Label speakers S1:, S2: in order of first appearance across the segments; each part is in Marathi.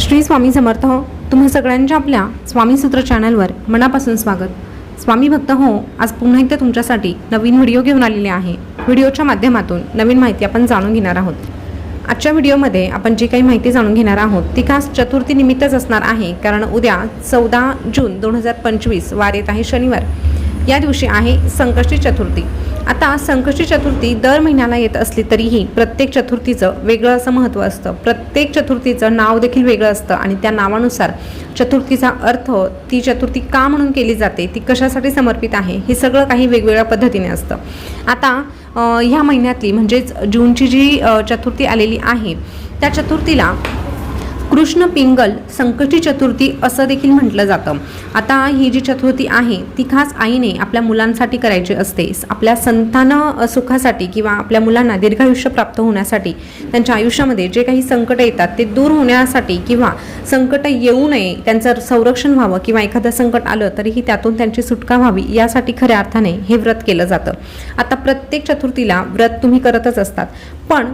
S1: श्री स्वामी समर्थ हो. तुम्हा सगळ्यांच्या आपल्या स्वामी सूत्र चॅनलवर मनापासून स्वागत. स्वामी भक्त हो आज पुन्हा एकदा तुमच्यासाठी नवीन व्हिडिओ घेऊन आलेले आहे. व्हिडिओच्या माध्यमातून नवीन माहिती आपण जाणून घेणार आहोत. आजच्या व्हिडिओमध्ये आपण जी काही माहिती जाणून घेणार आहोत ती खास चतुर्थी निमित्तच असणार आहे कारण उद्या चौदा जून दोन हजार पंचवीस वार येत आहे शनिवार. या दिवशी आहे संकष्टी चतुर्थी. आता संकष्टी चतुर्थी दर महिन्याला येत असली तरीही प्रत्येक चतुर्थीचं वेगळं असं महत्त्व असतं. प्रत्येक चतुर्थीचं नाव देखील वेगळं असतं आणि त्या नावानुसार चतुर्थीचा अर्थ ती चतुर्थी का म्हणून केली जाते ती कशासाठी समर्पित आहे हे सगळं काही वेगवेगळ्या पद्धतीने असतं. आता ह्या महिन्यातली म्हणजेच जूनची जी चतुर्थी आलेली आहे त्या चतुर्थीला कृष्ण पिंगल संकष्टी चतुर्थी असं देखील म्हटलं जातं. आता ही जी चतुर्थी आहे ती खास आईने आपल्या मुलांसाठी करायची असते. आपल्या संतान सुखासाठी किंवा आपल्या मुलांना दीर्घायुष्य प्राप्त होण्यासाठी त्यांच्या आयुष्यामध्ये जे काही संकट येतात ते दूर होण्यासाठी किंवा संकट येऊ नये त्यांचं संरक्षण व्हावं किंवा एखादं संकट आलं तरीही त्यातून त्यांची सुटका व्हावी यासाठी खऱ्या अर्थाने हे व्रत केलं जातं. आता प्रत्येक चतुर्थीला व्रत तुम्ही करतच असतात. पण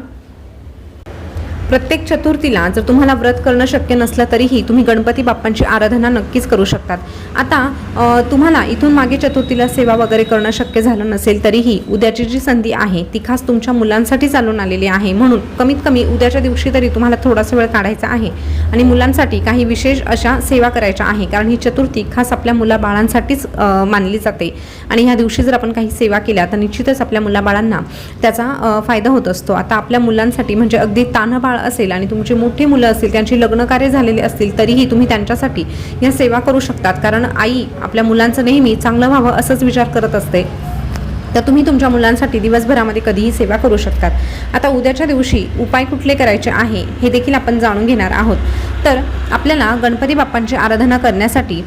S1: प्रत्येक चतुर्थीला जर तुम्हाला व्रत करणं शक्य नसलं तरीही तुम्ही गणपती बाप्पांची आराधना नक्कीच करू शकतात. आता तुम्हाला इथून मागे चतुर्थीला सेवा वगैरे करणं शक्य झालं नसेल तरीही उद्याची जी संधी आहे ती खास तुमच्या मुलांसाठी चालून आलेली आहे. म्हणून कमीत कमी उद्याच्या दिवशी तरी तुम्हाला थोडासा वेळ काढायचा आहे आणि मुलांसाठी काही विशेष अशा सेवा करायच्या आहे. कारण ही चतुर्थी खास आपल्या मुलाबाळांसाठीच बाळांसाठीच मानली जाते. आणि ह्या दिवशी जर आपण काही सेवा केल्या तर निश्चितच आपल्या मुलाबाळांना त्याचा फायदा होत असतो. आता आपल्या मुलांसाठी म्हणजे अगदी तानबाळ असेल आणि तुमची मोठी मुलं असतील त्यांची लग्नकार्य झालेली असतील तरीही तुम्ही त्यांच्यासाठी या सेवा करू शकतात. कारण आई आपल्या मुलांचं नेहमी चांगलं व्हावं असंच विचार करत असते. तर तुम्ही तुमच्या मुलांसाठी दिवसभरामध्ये कधीही सेवा करू शकतात. आता उद्याच्या दिवशी उपाय कुठले करायचे आहे हे देखील आपण जाणून घेणार आहोत. तर आपल्याला गणपती बाप्पांची आराधना करण्यासाठी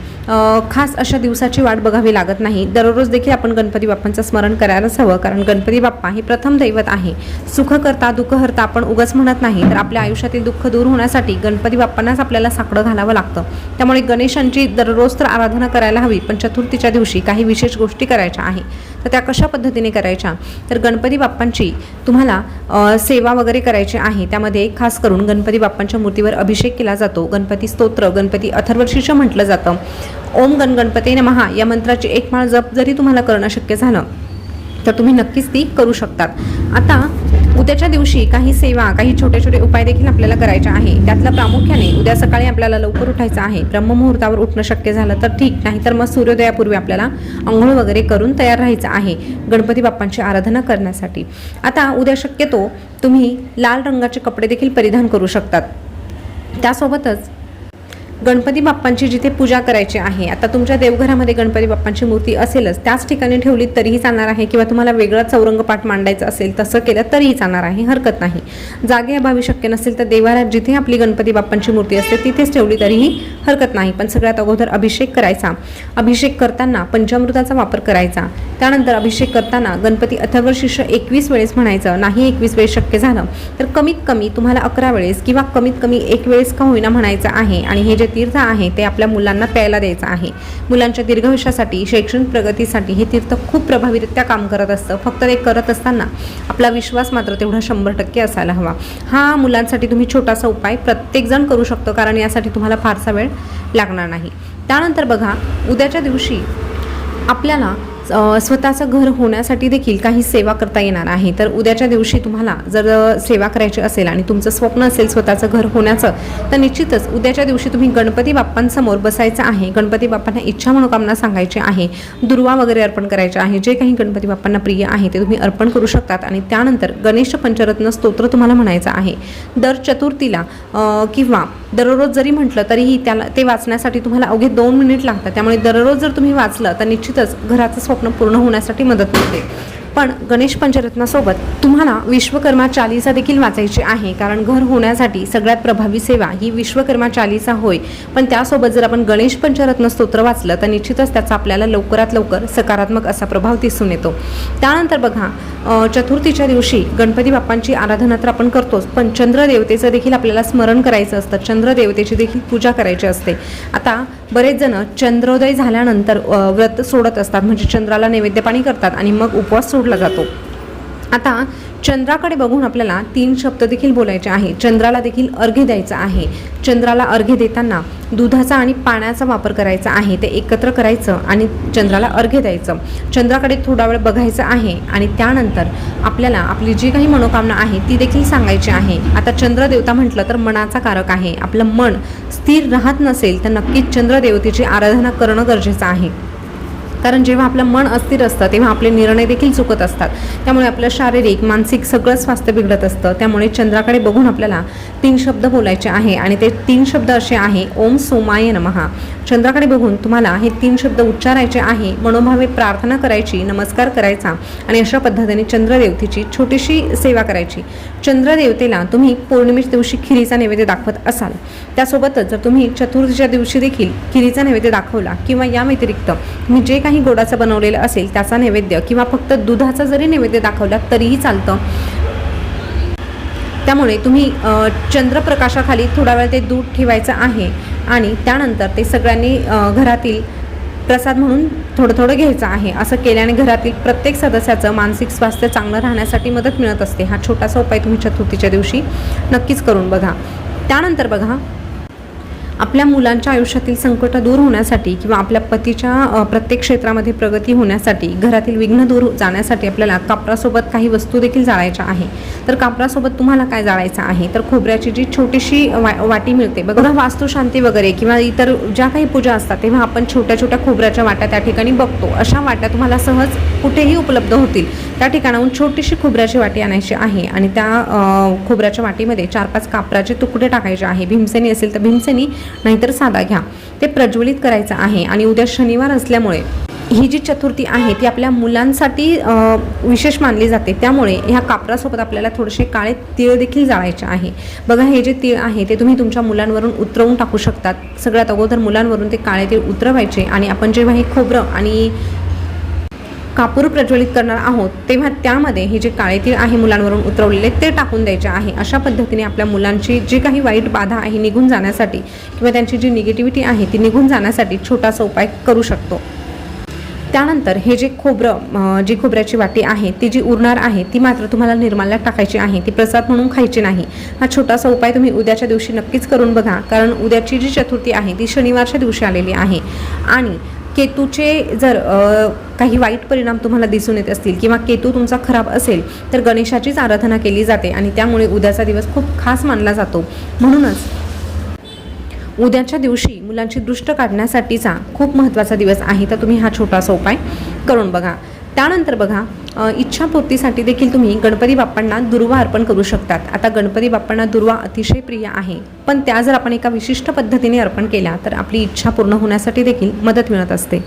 S1: खास अशा दिवसाची वाट बघावी लागत नाही. दररोज देखील आपण गणपती बाप्पांचं स्मरण करायलाच हवं कारण गणपती बाप्पा हे प्रथम दैवत आहे. सुखकर्ता दुःखहर्ता आपण उगाच म्हणत नाही तर आपल्या आयुष्यातील दुःख दूर होण्यासाठी गणपती बाप्पांनाच आपल्याला साकडं घालावं लागतं. त्यामुळे गणेशांची दररोज तर आराधना करायला हवी पण चतुर्थीच्या दिवशी काही विशेष गोष्टी करायच्या आहे. तर त्या कशा पद्धतीने करायच्या? तर गणपती बाप्पांची तुम्हाला सेवा वगैरे करायची आहे. त्यामध्ये खास करून गणपती बाप्पांच्या मूर्तीवर अभिषेक केला जातो. गणपती स्तोत्र गणपती अथर्वशीर्ष म्हटलं जातं. ओम गण गणपती नमहा या मंत्राची एक माळ जप जरी तुम्हाला करणं शक्य झालं तर तुम्ही नक्कीच ती करू शकतात. आता उद्याच्या दिवशी काही सेवा काही छोटे छोटे उपाय देखील आपल्याला करायचे आहे. त्यातलं प्रामुख्याने उद्या सकाळी आपल्याला लवकर उठायचं आहे. ब्रह्ममुहूर्तावर उठणं शक्य झालं तर ठीक नाही तर मग सूर्योदयापूर्वी आपल्याला आंघोळ वगैरे करून तयार राहायचं आहे गणपती बाप्पांची आराधना करण्यासाठी. आता उद्या शक्यतो तुम्ही लाल रंगाचे कपडे देखील परिधान करू शकतात. त्यासोबतच गणपती बाप्पांची जिथे पूजा करायची आहे आता तुमच्या देवघरामध्ये गणपती बाप्पांची मूर्ती असेलच त्याच ठिकाणी ठेवली तरीही चालणार आहे किंवा तुम्हाला वेगळा चौरंगपाठ मांडायचा असेल तसं केलं तरीही चालणार आहे हरकत नाही. जागे अभावी शक्य नसेल तर देवालयात जिथे आपली गणपती बाप्पांची मूर्ती असते तिथेच ठेवली तरीही हरकत नाही पण सगळ्यात अगोदर अभिषेक करायचा. अभिषेक करताना पंचामृताचा वापर करायचा. त्यानंतर अभिषेक करताना गणपती अथर्व शिष्य एकवीस वेळेस म्हणायचं नाही एकवीस वेळेस शक्य झालं तर कमीत कमी तुम्हाला अकरा वेळेस किंवा कमीत कमी एक वेळेस का होईना म्हणायचं आहे आणि हे जे तीर्थ आहे ते आपल्या मुलांना प्यायला द्यायचं आहे. मुलांच्या दीर्घायुष्यासाठी शैक्षणिक प्रगतीसाठी हे तीर्थ खूप प्रभावीरित्या काम करत असतं. फक्त ते करत असताना आपला विश्वास मात्र तेवढा शंभर टक्के असायला हवा. हा मुलांसाठी तुम्ही छोटासा उपाय प्रत्येकजण करू शकतो कारण यासाठी तुम्हाला फारसा वेळ लागणार नाही. त्यानंतर बघा उद्याच्या दिवशी आपल्याला स्वतःचं घर होण्यासाठी देखील काही सेवा करता येणार आहे. तर उद्याच्या दिवशी तुम्हाला जर सेवा करायची असेल आणि तुमचं स्वप्न असेल स्वतःचं घर होण्याचं तर निश्चितच उद्याच्या दिवशी तुम्ही गणपती बाप्पांसमोर बसायचं आहे. गणपती बाप्पांना इच्छा मनोकामना सांगायची आहे. दुर्वा वगैरे अर्पण करायचे आहे. जे काही गणपती बाप्पांना प्रिय आहे ते तुम्ही अर्पण करू शकतात. आणि त्यानंतर गणेश पंचरत्न स्तोत्र तुम्हाला म्हणायचं आहे. दर चतुर्थीला किंवा दररोज जरी म्हटलं तरीही त्याला ते वाचण्यासाठी तुम्हाला अवघे दोन मिनिट लागतात. त्यामुळे दररोज जर तुम्ही वाचलं तर निश्चितच घराचं स्वप्न पूर्ण होण्यासाठी मदत मिळते. पण गणेश पंचरत्नासोबत तुम्हाला विश्वकर्मा चालीसा देखील वाचायची आहे. कारण घर होण्यासाठी सगळ्यात प्रभावी सेवा ही विश्वकर्मा चालीसा होय. पण त्यासोबत जर आपण गणेश पंचरत्न स्तोत्र वाचलं तर निश्चितच त्याचा आपल्याला लवकरात लवकर सकारात्मक असा प्रभाव दिसून येतो. त्यानंतर बघा चतुर्थीच्या दिवशी गणपती बाप्पांची आराधना तर आपण करतोच पण चंद्रदेवतेचं देखील आपल्याला स्मरण करायचं असतं. चंद्रदेवतेची देखील पूजा करायची असते. आता बरेच जण चंद्रोदय झाल्यानंतर व्रत सोडत असतात. म्हणजे चंद्राला नैवेद्य पाणी करतात आणि मग उपवास सोडला जातो. आता चंद्राकडे बघून आपल्याला तीन शब्द देखील बोलायचे आहे. चंद्राला देखील अर्घ्य द्यायचं आहे. चंद्राला अर्घ्य देताना दुधाचा आणि पाण्याचा वापर करायचा आहे. ते एकत्र करायचं आणि चंद्राला अर्घ्य द्यायचं. चंद्राकडे थोडा वेळ बघायचं आहे आणि त्यानंतर आपल्याला आपली जी काही मनोकामना आहे ती देखील सांगायची आहे. आता चंद्रदेवता म्हटलं तर मनाचा कारक आहे. आपलं मन स्थिर राहत नसेल तर नक्कीच चंद्रदेवतेची आराधना करणं गरजेचं आहे. कारण जेव्हा आपलं मन अस्थिर असतं तेव्हा आपले निर्णय देखील चुकत असतात. त्यामुळे आपलं शारीरिक मानसिक सगळं स्वास्थ्य बिघडत असतं. त्यामुळे चंद्राकडे बघून आपल्याला तीन शब्द बोलायचे आहे आणि ते तीन शब्द असे आहे ओम सोमाय नमहा चंद्राकडे बघून तुम्हाला हे तीन शब्द उच्चारायचे आहे मनोभावे प्रार्थना करायची नमस्कार करायचा आणि अशा पद्धतीने चंद्रदेवतेची छोटीशी सेवा करायची. चंद्रदेवतेला तुम्ही पौर्णिमेच्या दिवशी खिरीचा नैवेद्य दाखवत असाल. त्यासोबतच जर तुम्ही चतुर्थीच्या दिवशी देखील खिरीचा नैवेद्य दाखवला किंवा या व्यतिरिक्त तुम्ही जे काही काही गोडाचं बनवलेलं असेल त्याचा नैवेद्य किंवा फक्त दुधाचा जरी नैवेद्य दाखवला तरीही चालतं. त्यामुळे तुम्ही चंद्रप्रकाशाखाली थोडा वेळ ते दूध ठेवायचं आहे आणि त्यानंतर ते सगळ्यांनी घरातील प्रसाद म्हणून थोडं थोडं घ्यायचं आहे. असं केल्याने घरातील प्रत्येक सदस्याचं मानसिक स्वास्थ्य चांगलं राहण्यासाठी मदत मिळत असते. हा छोटासा उपाय तुम्ही चतुर्थीच्या दिवशी नक्कीच करून बघा. त्यानंतर बघा आपल्या मुलांच्या आयुष्यातील संकट दूर होण्यासाठी किंवा आपल्या पतीच्या प्रत्येक क्षेत्रामध्ये प्रगती होण्यासाठी घरातील विघ्न दूर जाण्यासाठी आपल्याला कापरासोबत काही वस्तू देखील जाळायच्या आहे. तर कापरासोबत तुम्हाला काय जाळायचं आहे? तर खोबऱ्याची जी छोटीशी वा वाटी मिळते बघा. वास्तुशांती वगैरे किंवा इतर ज्या काही पूजा असतात तेव्हा आपण छोट्या छोट्या खोबऱ्याच्या वाट्या त्या ठिकाणी बघतो. अशा वाट्या तुम्हाला सहज कुठेही उपलब्ध होतील. त्या ठिकाणाहून छोटीशी खोबऱ्याची वाटी आणायची आहे आणि त्या खोबऱ्याच्या वाटीमध्ये चार पाच कापराचे तुकडे टाकायचे आहे. भीमसेनी असेल तर भीमसेनी नाहीतर साधा घ्या. ते प्रज्वलित करायचं आहे आणि उद्या शनिवार असल्यामुळे ही जी चतुर्थी आहे ती आपल्या मुलांसाठी विशेष मानली जाते. त्यामुळे ह्या कापरासोबत आपल्याला थोडेसे काळे तीळ देखील जाळायचे आहे. बघा हे जे तीळ आहे ते तुम्ही तुमच्या मुलांवरून उतरवून टाकू शकतात. सगळ्यात अगोदर मुलांवरून ते काळे तीळ उतरवायचे आणि आपण जेव्हा हे खोबरं आणि कापूर प्रज्वलित करणार आहोत तेव्हा त्यामध्ये हे जे काळे तीळ आहे मुलांवरून उतरवलेले ते टाकून द्यायचे आहे. अशा पद्धतीने आपल्या मुलांची जी काही वाईट बाधा आहे निघून जाण्यासाठी किंवा त्यांची जी निगेटिव्हिटी आहे ती निघून जाण्यासाठी छोटासा उपाय करू शकतो. त्यानंतर हे जे खोबरं जी खोबऱ्याची वाटी आहे ती जी उरणार आहे ती मात्र तुम्हाला निर्माल्यात टाकायची आहे ती प्रसाद म्हणून खायची नाही. हा छोटासा उपाय तुम्ही उद्याच्या दिवशी नक्कीच करून बघा कारण उद्याची जी चतुर्थी आहे ती शनिवारच्या दिवशी आलेली आहे. आणि केतूचे जर काही वाईट परिणाम तुम्हाला दिसून येत असतील किंवा केतू तुमचा खराब असेल तर गणेशाचीच आराधना केली जाते आणि त्यामुळे उद्याचा दिवस खूप खास मानला जातो. म्हणूनच उद्याच्या दिवशी मुलांची दृष्ट काढण्यासाठीचा खूप महत्त्वाचा दिवस आहे. तर तुम्ही हा छोटासा उपाय करून बघा. त्यानंतर बघा इच्छापूर्तीसाठी देखील तुम्ही गणपती बाप्पांना दुर्वा अर्पण करू शकतात. आता गणपती बाप्पांना दुर्वा अतिशय प्रिय आहे. पण त्या जर आपण एका विशिष्ट पद्धतीने अर्पण केल्या तर आपली इच्छा पूर्ण होण्यासाठी देखील मदत मिळत असते.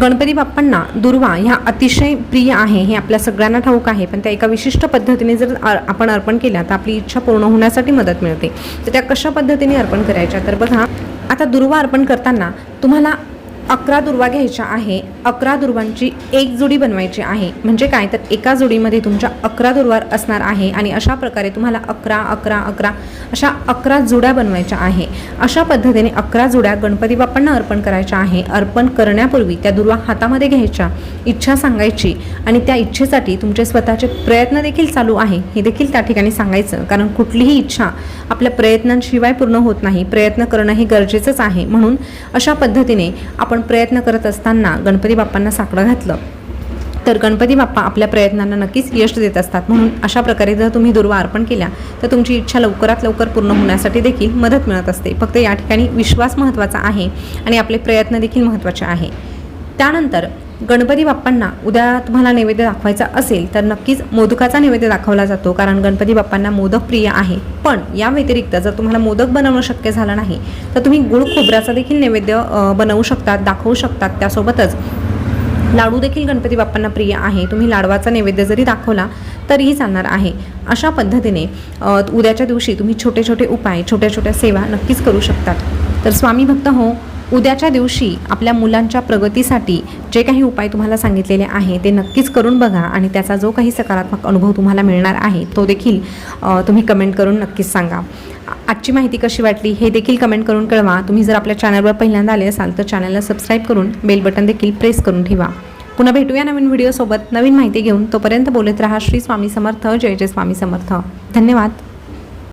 S1: गणपती बाप्पांना दुर्वा ह्या अतिशय प्रिय आहे हे आपल्या सगळ्यांना ठाऊक आहे. पण त्या एका विशिष्ट पद्धतीने जर आपण अर्पण केल्या तर आपली इच्छा पूर्ण होण्यासाठी मदत मिळते. तर त्या कशा पद्धतीने अर्पण करायच्या? तर बघा आता दुर्वा अर्पण करताना तुम्हाला अकरा दुर्वा घ्यायच्या आहे अकरा दुर्वांची एक जोडी बनवायची आहे. म्हणजे काय? तर एका जोडीमध्ये तुमच्या अकरा दुर्वा असणार आहे आणि अशा प्रकारे तुम्हाला अकरा अकरा अकरा अशा अकरा जुड्या बनवायच्या आहे. अशा पद्धतीने अकरा जुड्या गणपती बाप्पांना अर्पण करायच्या आहे. अर्पण करण्यापूर्वी त्या दुर्वा हातामध्ये घ्यायच्या इच्छा सांगायची आणि त्या इच्छेसाठी तुमचे स्वतःचे प्रयत्न देखील चालू आहे. हे देखील त्या ठिकाणी सांगायचं कारण कुठलीही इच्छा आपल्या प्रयत्नांशिवाय पूर्ण होत नाही. प्रयत्न करणं हे गरजेचंच आहे. म्हणून अशा पद्धतीने आपण प्रयत्न करत असताना गणपती बाप्पांना साकडं घातलं तर गणपती बाप्पा आपल्या प्रयत्नांना नक्कीच यश देत असतात. म्हणून अशा प्रकारे जर तुम्ही दुर्वा अर्पण केल्या तर तुमची इच्छा लवकरात लवकर पूर्ण होण्यासाठी देखील मदत मिळत असते. फक्त या ठिकाणी विश्वास महत्त्वाचा आहे आणि आपले प्रयत्न देखील महत्त्वाचे आहे. त्यानंतर गणपती बाप्पांना उद्या तुम्हाला नैवेद्य दाखवायचा असेल तर नक्कीच मोदकाचा नैवेद्य दाखवला जातो कारण गणपती बाप्पांना मोदक प्रिय आहे. पण या व्यतिरिक्त जर तुम्हाला मोदक बनवणं शक्य झालं नाही तर तुम्ही गुळ खोबऱ्याचा देखील नैवेद्य बनवू शकतात दाखवू शकतात. त्यासोबतच लाडू देखील गणपती बाप्पांना प्रिय आहे. तुम्ही लाडवाचा नैवेद्य जरी दाखवला तरीही चालणार आहे. अशा पद्धतीने उद्याच्या दिवशी तुम्ही छोटे छोटे उपाय छोट्या छोट्या सेवा नक्कीच करू शकतात. तर स्वामी भक्त हो उद्याच्या दिवशी आपल्या मुलांच्या प्रगतीसाठी जे काही उपाय तुम्हाला सांगितलेले आहे ते नक्कीच करून बघा आणि त्याचा जो काही सकारात्मक अनुभव तुम्हाला मिळणार आहे तो देखील तुम्ही कमेंट करून नक्कीच सांगा. आजची माहिती कशी वाटली हे देखील कमेंट करून कळवा. तुम्ही जर आपल्या चॅनलवर पहिल्यांदा आले असाल तर चॅनलला सबस्क्राईब करून बेल बटन देखील प्रेस करून ठेवा. पुन्हा भेटूया नवीन व्हिडिओसोबत नवीन माहिती घेऊन. तोपर्यंत बोलत रहा श्री स्वामी समर्थ. जय जय स्वामी समर्थ. धन्यवाद.